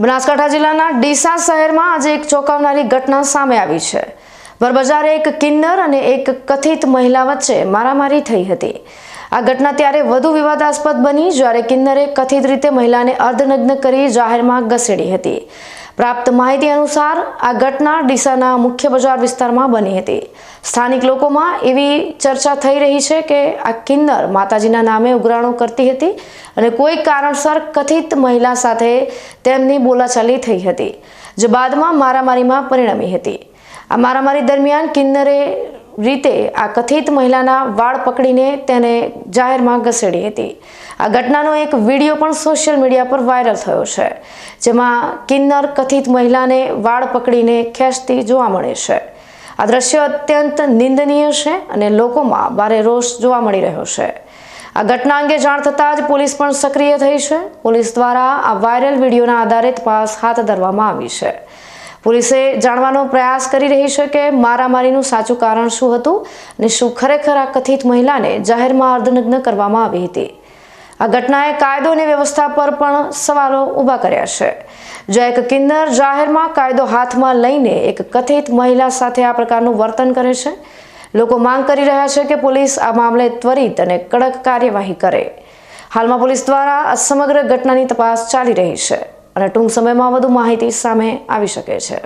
બનાસકાંઠા જિલ્લાના ડીસા શહેરમાં આજે એક ચોંકાવનારી ઘટના સામે આવી છે. વરબજારે એક કિન્નર અને એક કથિત મહિલા વચ્ચે મારામારી થઈ હતી. આ ઘટના ત્યારે વધુ વિવાદાસ્પદ બની જ્યારે કિન્નરે કથિત રીતે મહિલાને અર્ધનગ્ન કરી જાહેરમાં ઘસેડી હતી. પ્રાપ્ત માહિતી અનુસાર આ ઘટના ડીસાના મુખ્ય બજાર વિસ્તારમાં બની હતી. સ્થાનિક લોકોમાં એવી ચર્ચા થઈ રહી છે કે આ કિન્નર માતાજીના નામે ઉઘરાણો કરતી હતી અને કોઈ કારણસર કથિત મહિલા સાથે તેમની બોલાચાલી થઈ હતી, જે બાદમાં મારામારીમાં પરિણમી હતી. આ મારામારી દરમિયાન કિન્નરે રીતે આ કથિત મહિલાના વાળ પકડીને તેને જાહેરમાં ઘસેડી હતી. આ ઘટનાનો એક વીડિયો પણ સોશિયલ મીડિયા પર વાયરલ થયો છે, જેમાં કિન્નર કથિત મહિલાને વાળ પકડીને ખેંચતી જોવા મળે છે. આ દ્રશ્ય અત્યંત નિંદનીય છે અને લોકોમાં ભારે રોષ જોવા મળી રહ્યો છે. આ ઘટના અંગે જાણ થતાં જ પોલીસ પણ સક્રિય થઈ છે. પોલીસ દ્વારા આ વાયરલ વિડીયોના આધારે તપાસ હાથ ધરવામાં આવી છે. પોલીસે જાણવાનો પ્રયાસ કરી રહી છે કે મારામારીનું સાચું કારણ શું હતું અને શું ખરેખર આ કથિત મહિલાને જાહેરમાં અર્ધનગ્ન કરવામાં આવી હતી. આ ઘટનાએ કાયદો અને વ્યવસ્થા પર પણ સવાલો ઊભા કર્યા છે. જો એક કિન્નર જાહેરમાં કાયદો હાથમાં લઈને એક કથિત મહિલા સાથે આ પ્રકારનું વર્તન કરે છે, લોકો માંગ કરી રહ્યા છે કે પોલીસ આ મામલે ત્વરિત અને કડક કાર્યવાહી કરે. હાલમાં પોલીસ દ્વારા આ સમગ્ર ઘટનાની તપાસ ચાલી રહી છે. અને ટૂંક સમયમાં વધુ માહિતી સામે આવી શકે છે.